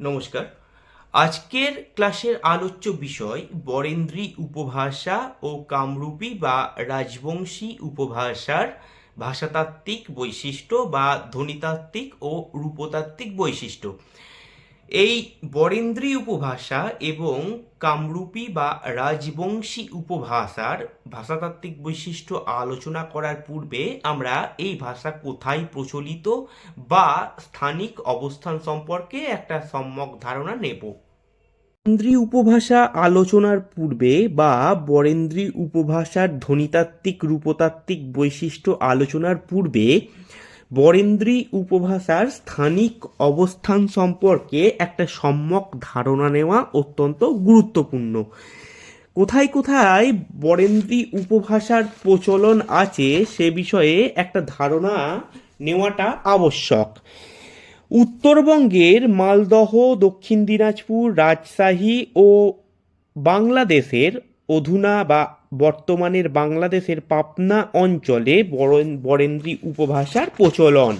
নমস্কার। আজকের ক্লাসের আলোচ্য বিষয় বরেন্দ্রী উপভাষা ও কামরূপী বা রাজবংশী উপভাষার ভাষাতাত্ত্বিক বৈশিষ্ট্য বা ধ্বনিতাত্ত্বিক ও রূপতাত্ত্বিক বৈশিষ্ট্য। এই বরেন্দ্রী উপভাষা এবং কামরূপী বা রাজবংশী উপভাষার ভাষাতাত্ত্বিক বৈশিষ্ট্য আলোচনা করার পূর্বে আমরা এই ভাষা কোথায় প্রচলিত বা স্থানিক অবস্থান সম্পর্কে একটা সম্যক ধারণা নেব। বরেন্দ্রী উপভাষা আলোচনার পূর্বে বা বরেন্দ্রী উপভাষার ধ্বনিতাত্ত্বিক, রূপতাত্ত্বিক বৈশিষ্ট্য আলোচনার পূর্বে বরেন্দ্রী উপভাষার স্থানিক অবস্থান সম্পর্কে একটা সম্যক ধারণা নেওয়া অত্যন্ত গুরুত্বপূর্ণ। কোথায় কোথায় বরেন্দ্রী উপভাষার প্রচলন আছে সে বিষয়ে একটা ধারণা নেওয়াটা আবশ্যক। উত্তরবঙ্গের মালদহ, দক্ষিণ দিনাজপুর, রাজশাহী ও বাংলাদেশের অধুনা বা বর্তমানের বাংলাদেশের পাবনা অঞ্চলে বরেন- বরেন্দ্রী উপভাষার প্রচলন।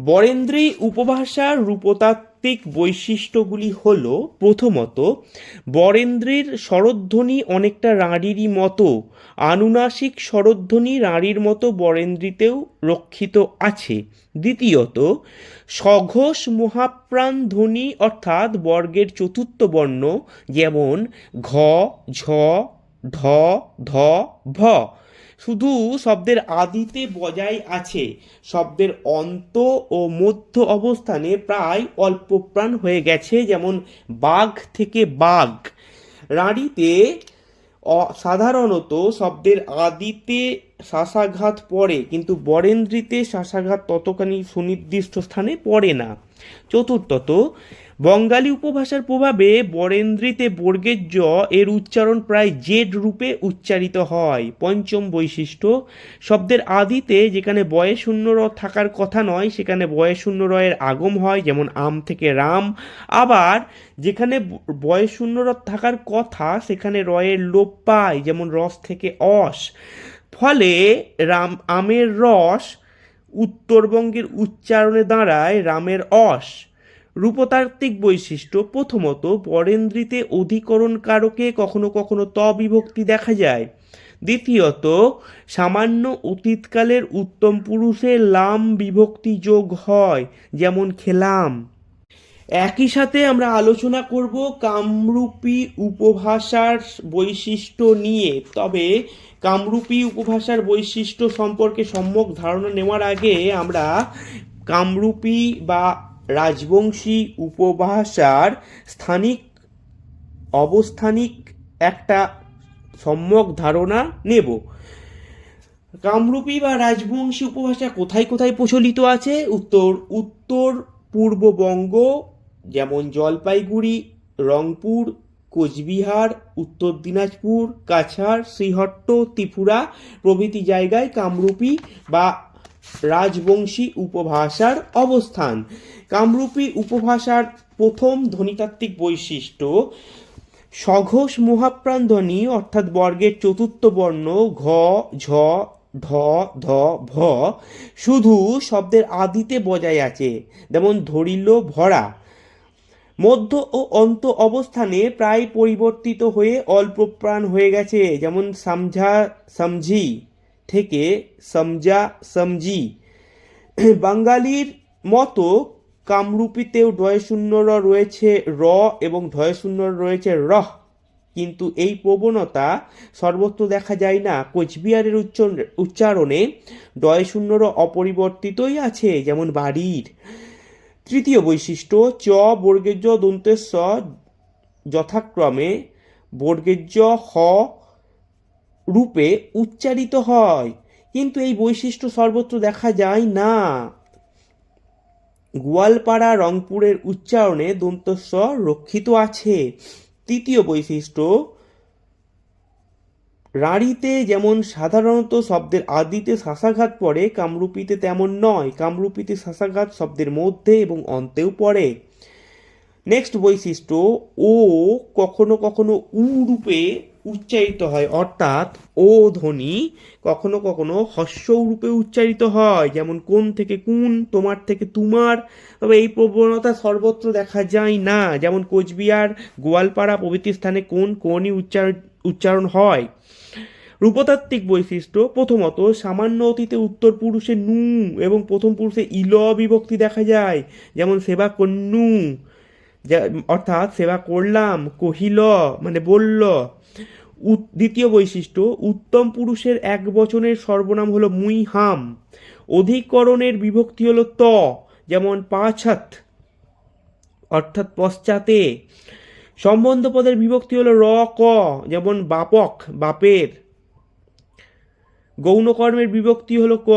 বরেন্দ্রী উপভাষার রূপতাত্ত্বিক বৈশিষ্ট্যগুলি হল, প্রথমত, বরেন্দ্রীর স্বরধ্বনি অনেকটা রাঁড়িরই মতো। আনুনাসিক স্বরধ্বনি রাঁড়ির মতো বরেন্দ্রীতেও রক্ষিত আছে। দ্বিতীয়ত, সঘোষ মহাপ্রাণ ধ্বনি অর্থাৎ বর্গের চতুর্থ বর্ণ, যেমন ঘ, ঝ, ঢ, ধ, ভ। শুধু শব্দের আদিতে বজায় আছে। শব্দের অন্ত ও মধ্য অবস্থানে প্রায় অল্পপ্রাণ হয়ে গেছে, যেমন বাঘ থেকে বাঘ। রাঁড়িতে সাধারণত শব্দের আদিতে শ্বাসাঘাত পড়ে, কিন্তু বরেন্দ্রীতে শ্বাসাঘাত ততখানি সুনির্দিষ্ট স্থানে পড়ে না। চতুর্থত, বঙ্গালী উপভাষার প্রভাবে বরেন্দ্রীতে বর্গের জ এর উচ্চারণ প্রায় জেড রূপে উচ্চারিত হয়। পঞ্চম বৈশিষ্ট্য, শব্দের আদিতে যেখানে বয়ে শূন্য র থাকার কথা নয়, সেখানে বয়ে শূন্য রয়ের আগম হয়, যেমন আম থেকে রাম। আবার যেখানে বয়ে শূন্য র থাকার কথা, সেখানে রয়ের লোপ পায়, যেমন রস থেকে অস। ফলে রাম, আমের রস উত্তরবঙ্গের উচ্চারণে দাঁড়ায় রামের অস। রূপতাত্ত্বিক বৈশিষ্ট্য, প্রথমত, বরেন্দ্রীতে অধিকরণ কারকে কখনো কখনো ত বিভক্তি দেখা যায়। দ্বিতীয়ত, সামান্য অতীতকালের উত্তম পুরুষে লাম বিভক্তি যোগ হয়, যেমন খেলাম। একই সাথে আমরা আলোচনা করব কামরূপী উপভাষার বৈশিষ্ট্য নিয়ে। তবে কামরূপী উপভাষার বৈশিষ্ট্য সম্পর্কে সম্যক ধারণা নেওয়ার আগে আমরা কামরূপী বা রাজবংশী উপভাষার স্থানিক, অবস্থানিক একটা সম্যক ধারণা নেব। কামরূপী বা রাজবংশী উপভাষা কোথায় কোথায় প্রচলিত আছে? উত্তর উত্তর পূর্ববঙ্গ যেমন জলপাইগুড়ি, রংপুর, কোচবিহার, উত্তর দিনাজপুর, কাছাড়, শ্রীহট্ট, ত্রিপুরা প্রভৃতি জায়গায় কামরূপী বা রাজবংশী উপভাষার অবস্থান। কামরূপী উপভাষার প্রথম ধ্বনিতাত্ত্বিক বৈশিষ্ট্য সঘোষ মহাপ্রাণ ধ্বনি অর্থাৎ বর্গের চতুর্থ বর্ণ ঘ, ঝ, ঢ, ধ, ভ, শুধু শব্দের আদিতে বজায় আছে। যেমন ধরিল ভরা। মধ্য ও অন্ত অবস্থানে প্রায় পরিবর্তিত হয়ে অল্প প্রাণ হয়ে গেছে, যেমন সামঝা, সামঝি থেকে সমজা সমজি বাঙালির মতো কামরূপীতেও ডয় শূন্য র রয়েছে র এবং শূন্য রয়েছে রহ। কিন্তু এই প্রবণতা সর্বত্র দেখা যায় না। কোচবিহারের উচ্চ- উচ্চারণে ডয় শূন্য র অপরিবর্তিতই আছে, যেমন বাড়ির। তৃতীয় বৈশিষ্ট্য, চ বর্গের জ দন্তের স যথাক্রমে বর্গের জ হ রূপে উচ্চারিত হয়। কিন্তু এই বৈশিষ্ট্য সর্বত্র দেখা যায় না। গোয়ালপাড়া, রংপুরের উচ্চারণে দন্তস্ব রক্ষিত আছে। তৃতীয় বৈশিষ্ট্য রাঁড়িতে যেমন সাধারণত শব্দের আদিতে শ্বাসাঘাত পড়ে, কামরূপীতে তেমন নয়। কামরূপীতে শ্বাসাঘাত শব্দের মধ্যে এবং অন্তেও পড়ে। নেক্সট বৈশিষ্ট্য, ও কখনো কখনো উ রূপে উচ্চারিত হয়, অর্থাৎ ও ধ্বনি কখনো কখনো হস্য রূপে উচ্চারিত হয়, যেমন কোন থেকে কোন, তোমার থেকে তোমার। তবে এই প্রবণতা সর্বত্র দেখা যায় না। যেমন কোচবিহার, গোয়ালপাড়া প্রভৃতি স্থানে কোন কোনই উচ্চারণ উচ্চারণ হয়। রূপতাত্ত্বিক বৈশিষ্ট্য, প্রথমত, সামান্য অতীতে উত্তর পুরুষে নু এবং প্রথম পুরুষে ইল বিভক্তি দেখা যায়, যেমন সেবা কন্নু যা, অর্থাৎ সেবা করলাম, কহিল মানে বলল। দ্বিতীয় বৈশিষ্ট্য, উত্তম পুরুষের এক বচনের সর্বনাম হলো মুই হাম। অধিকরণের বিভক্তি হলো ত, যেমন পাছাত অর্থাৎ পশ্চাতে। সম্বন্ধ পদের বিভক্তি হলো র, ক, যেমন বাপক, বাপের। গৌণকর্মের বিভক্তি হলো ক।